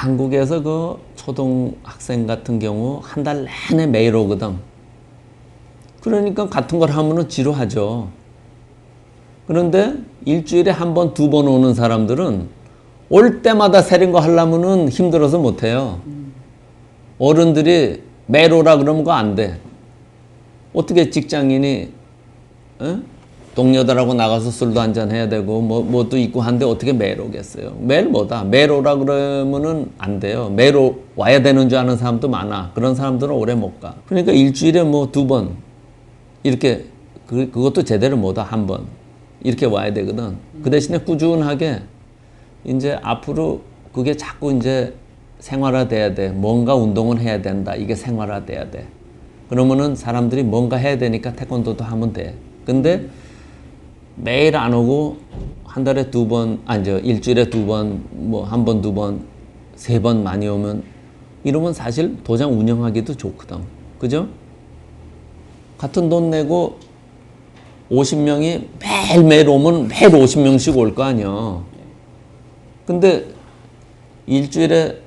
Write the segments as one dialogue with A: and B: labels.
A: 한국에서 그 초등학생 같은 경우 한 달 내내 매일 오거든. 그러니까 같은 걸 하면은 지루하죠. 그런데 일주일에 한 번, 두 번 오는 사람들은 올 때마다 새로운 거 하려면은 힘들어서 못 해요. 어른들이 매일 오라 그러면 그거 안 돼. 어떻게 직장인이 어? 동료들하고 나가서 술도 한잔 해야 되고 뭐 뭐도 있고 한데 어떻게 매일 오겠어요? 매일 뭐다? 매일 오라 그러면은 안 돼요. 오, 와야 되는 줄 아는 사람도 많아. 그런 사람들은 오래 못 가. 그러니까 일주일에 뭐 두 번 이렇게 그, 그것도 제대로 못하 한번 이렇게 와야 되거든. 그 대신에 꾸준하게 이제 앞으로 그게 자꾸 이제 생활화돼야 돼. 뭔가 운동을 해야 된다. 이게 생활화돼야 돼. 그러면은 사람들이 뭔가 해야 되니까 태권도도 하면 돼. 근데 매일 안 오고 한 달에 두 번, 아니 저 일주일에 두 번, 뭐 한 번, 두 번, 세 번 많이 오면 이러면 사실 도장 운영하기도 좋거든. 그죠? 같은 돈 내고 50명이 매일매일 오면 매일 50명씩 올 거 아니야. 근데 일주일에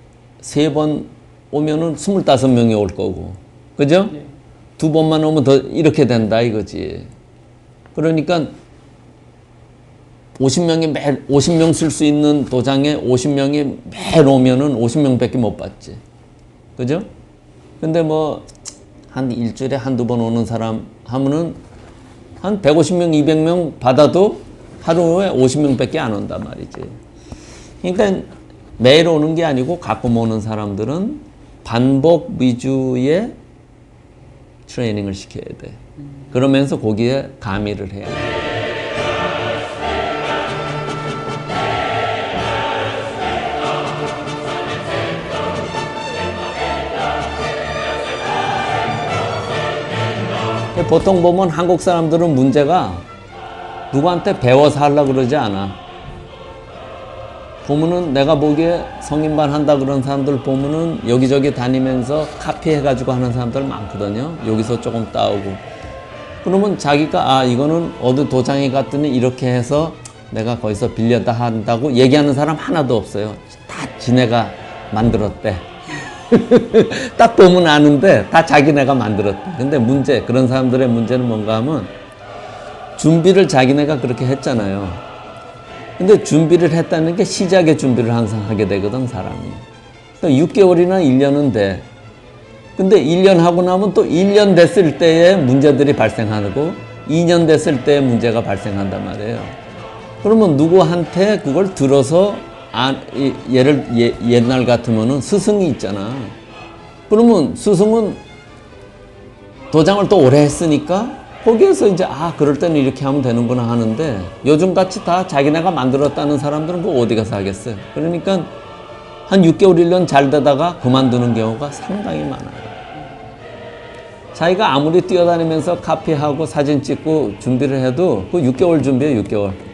A: 세 번 오면은 25명이 올 거고. 그죠? 두 번만 오면 더 이렇게 된다 이거지. 그러니까 50명이 매일 50명 쓸 수 있는 도장에 50명이 매일 오면은 50명밖에 못 받지. 그죠? 근데 뭐 한 일주일에 한두 번 오는 사람 하면은 한 150명, 200명 받아도 하루에 50명밖에 안 온단 말이지. 그러니까 매일 오는 게 아니고 가끔 오는 사람들은 반복 위주의 트레이닝을 시켜야 돼. 그러면서 거기에 가미를 해야 돼. 보통 보면 한국 사람들은 문제가 누구한테 배워서 하려고 그러지 않아. 보면은 내가 보기에 성인반 한다 그런 사람들 보면은 여기저기 다니면서 카피해가지고 하는 사람들 많거든요. 여기서 조금 따오고. 그러면 자기가 아 이거는 어디 도장에 갔더니 이렇게 해서 내가 거기서 빌렸다 한다고 얘기하는 사람 하나도 없어요. 다 지네가 만들었대. 딱 보면 아는데 다 자기네가 만들었대. 근데 문제 그런 사람들의 문제는 뭔가 하면 준비를 자기네가 그렇게 했잖아요. 근데 준비를 했다는 게 시작의 준비를 항상 하게 되거든 사람이. 그러니까 6개월이나 1년은 돼. 근데 1년 하고 나면 또 1년 됐을 때에 문제들이 발생하고 2년 됐을 때 문제가 발생한단 말이에요. 그러면 누구한테 그걸 들어서 아, 이, 예를 예, 옛날 같으면은 스승이 있잖아. 그러면 스승은 도장을 또 오래 했으니까 거기에서 이제 아 그럴 때는 이렇게 하면 되는구나 하는데 요즘 같이 다 자기네가 만들었다는 사람들은 그 어디 가서 하겠어요. 그러니까 한 6개월 1년 잘 되다가 그만두는 경우가 상당히 많아요. 자기가 아무리 뛰어다니면서 카피하고 사진 찍고 준비를 해도 그 6개월 준비해 6개월.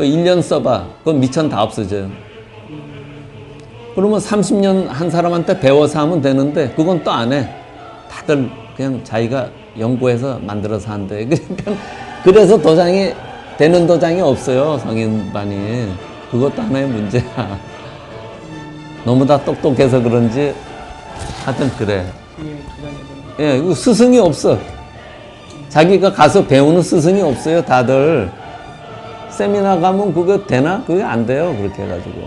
A: 그 1년 써봐. 그건 미천 다 없어져요. 그러면 30년 한 사람한테 배워서 하면 되는데 그건 또 안 해. 다들 그냥 자기가 연구해서 만들어서 한대. 그러니까 그래서 도장이 되는 도장이 없어요 성인반이. 그것도 하나의 문제야. 너무 다 똑똑해서 그런지 하여튼 그래. 예, 이거 스승이 없어. 자기가 가서 배우는 스승이 없어요 다들. 세미나 가면 그거 되나? 그게 안 돼요 그렇게 해가지고.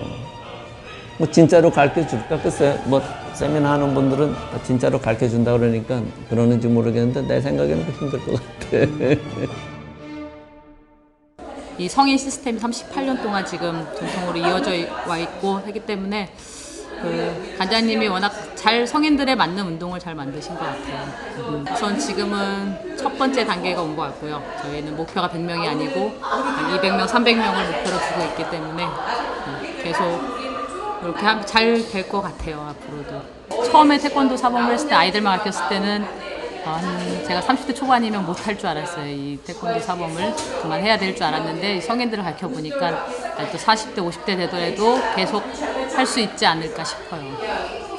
A: 뭐 진짜로 가르쳐 줄까? 글쎄 뭐 세미나 하는 분들은 진짜로 가르쳐 준다 그러니까 그러는지 모르겠는데 내 생각에는 힘들 것 같아.
B: 이 성인 시스템이 38년 동안 지금 전통으로 이어져 와 있고 하기 때문에 그 관장님이 워낙 잘 성인들에 맞는 운동을 잘 만드신 것 같아요. 음, 우선 지금은 첫 번째 단계가 온 것 같고요. 저희는 목표가 100명이 아니고 한 200명, 300명을 목표로 두고 있기 때문에 음, 계속 이렇게 잘 될 것 같아요 앞으로도. 처음에 태권도 사범을 했을 때 아이들만 가르쳤을 때는 어, 한 제가 30대 초반이면 못할 줄 알았어요. 이 태권도 사범을 그만 해야 될 줄 알았는데 이 성인들을 가르쳐 보니까 또 40대, 50대 되더라도 계속 할 수 있지 않을까 싶어요.